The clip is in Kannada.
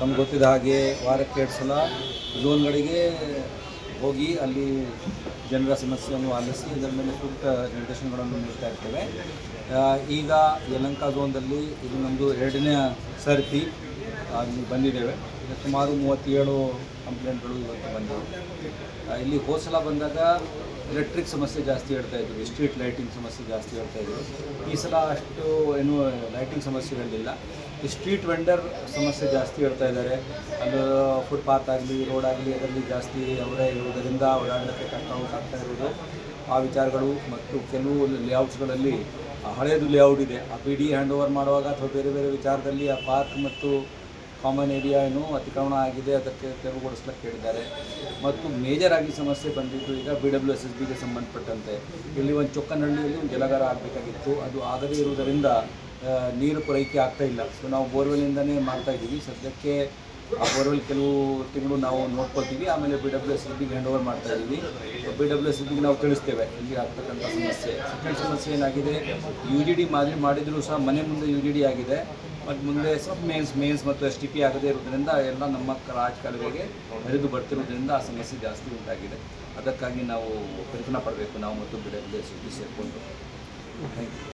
ತಮ್ಗೆ ಗೊತ್ತಿದ್ದ ಹಾಗೆ ವಾರಕ್ಕೆ ಎರಡು ಸಲ ಝೋನ್ಗಳಿಗೆ ಹೋಗಿ ಅಲ್ಲಿ ಜನರ ಸಮಸ್ಯೆಯನ್ನು ಆಲಿಸಿ ಇದರ ಮೇಲೆ ಸೂಕ್ತ ನಿರ್ದೇಶನಗಳನ್ನು ನೀಡ್ತಾ ಇರ್ತೇವೆ. ಈಗ ಯಲಂಕ ಝೋನ್ದಲ್ಲಿ ಇದು ನಮ್ಮದು ಎರಡನೇ ಸರ್ತಿ ಅಲ್ಲಿ ಬಂದಿದ್ದೇವೆ. ಈಗ ಸುಮಾರು ಮೂವತ್ತೇಳು ಕಂಪ್ಲೇಂಟ್ಗಳು ಇವತ್ತು ಬಂದಿವೆ. ಇಲ್ಲಿ ಹೋಸಲ ಬಂದಾಗ ಎಲೆಕ್ಟ್ರಿಕ್ ಸಮಸ್ಯೆ ಜಾಸ್ತಿ ಹೇಳ್ತಾ ಇದ್ದೀವಿ ಸ್ಟ್ರೀಟ್ ಲೈಟಿಂಗ್ ಸಮಸ್ಯೆ ಜಾಸ್ತಿ ಹೇಳ್ತಾ ಇದ್ದೀವಿ ಈ ಸಲ ಅಷ್ಟು ಏನು ಲೈಟಿಂಗ್ ಸಮಸ್ಯೆಗಳಿಲ್ಲ ಈ ಸ್ಟ್ರೀಟ್ ವೆಂಡರ್ ಸಮಸ್ಯೆ ಜಾಸ್ತಿ ಹೇಳ್ತಾ ಇದ್ದಾರೆ. ಅದು ಫುಟ್ಪಾತ್ ಆಗಲಿ ರೋಡ್ ಆಗಲಿ, ಅದರಲ್ಲಿ ಜಾಸ್ತಿ ಅವರೇ ಇರುವುದರಿಂದ ಓಡಾಡಲಿಕ್ಕೆ ಕಷ್ಟ ಆಗ್ತಾ ಇರೋದು ಆ ವಿಚಾರಗಳು ಮತ್ತು ಕೆಲವು ಲೇಔಟ್ಸ್ಗಳಲ್ಲಿ ಹಳೆಯದು ಲೇಔಟ್ ಇದೆ. ಆ ಪಿ ಡಿ ಹ್ಯಾಂಡ್ ಓವರ್ ಮಾಡುವಾಗ ಅಥವಾ ಬೇರೆ ಬೇರೆ ವಿಚಾರದಲ್ಲಿ ಆ ಪಾರ್ಕ್ ಮತ್ತು ಕಾಮನ್ ಏರಿಯಾ ಏನು ಅತಿಕ್ರಮಣ ಆಗಿದೆ ಅದಕ್ಕೆ ತೆರವುಗೊಳಿಸ್ಲಿಕ್ಕೆ ಹೇಳಿದ್ದಾರೆ. ಮತ್ತು ಮೇಜರ್ ಆಗಿ ಸಮಸ್ಯೆ ಬಂದಿದ್ದು ಈಗ ಬಿ ಡಬ್ಲ್ಯೂ ಎಸ್ ಎಸ್ ಬಿಗೆ ಸಂಬಂಧಪಟ್ಟಂತೆ. ಇಲ್ಲಿ ಒಂದು ಚೊಕ್ಕನಹಳ್ಳಿಯಲ್ಲಿ ಒಂದು ಜಲಗಾರ ಆಗಬೇಕಾಗಿತ್ತು. ಅದು ಆಗದೇ ಇರುವುದರಿಂದ ನೀರು ಪೂರೈಕೆ ಆಗ್ತಾ ಇಲ್ಲ. ಸೊ ನಾವು ಬೋರ್ವೆಲಿಂದನೇ ಮಾಡ್ತಾ ಇದ್ದೀವಿ. ಸದ್ಯಕ್ಕೆ ಆ ಬೋರ್ವೆಲ್ ಕೆಲವು ತಿಂಗಳು ನಾವು ನೋಡ್ಕೊಳ್ತೀವಿ. ಆಮೇಲೆ ಬಿ ಡಬ್ಲ್ಯೂ ಎಸ್ ಬಿಗೆ ಹ್ಯಾಂಡ್ ಓವರ್ ಮಾಡ್ತಾ ಇದ್ದೀವಿ. ಬಿ ಡಬ್ಲ್ಯೂ ಎಸ್ ಬಿಗೆ ನಾವು ತಿಳಿಸ್ತೇವೆ. ಇಲ್ಲಿ ಆಗ್ತಕ್ಕಂಥ ಸಮಸ್ಯೆ. ಸೆಕೆಂಡ್ ಸಮಸ್ಯೆ ಏನಾಗಿದೆ? ಯು ಜಿ ಡಿ ಮಾದರಿ ಮಾಡಿದರೂ ಸಹ ಮನೆ ಮುಂದೆ ಯು ಜಿ ಡಿ ಆಗಿದೆ. ಮತ್ತು ಮುಂದೆ ಸಬ್ ಮೇನ್ಸ್ ಮೇನ್ಸ್ ಮತ್ತು ಎಸ್ ಟಿ ಪಿ ಆಗದೇ ಇರೋದ್ರಿಂದ ಎಲ್ಲ ನಮ್ಮ ರಾಜಕಾಲುವೆಗೆ ಹರಿದು ಬರ್ತಿರೋದ್ರಿಂದ ಆ ಸಮಸ್ಯೆ ಜಾಸ್ತಿ ಉಂಟಾಗಿದೆ. ಅದಕ್ಕಾಗಿ ನಾವು ಪ್ರಯತ್ನ ಪಡಬೇಕು. ನಾವು ಮತ್ತು ಬೇರೆ ದೇಶದಲ್ಲಿ ಎಸ್ ಬಿ ಸೇರಿಕೊಂಡು. Thank you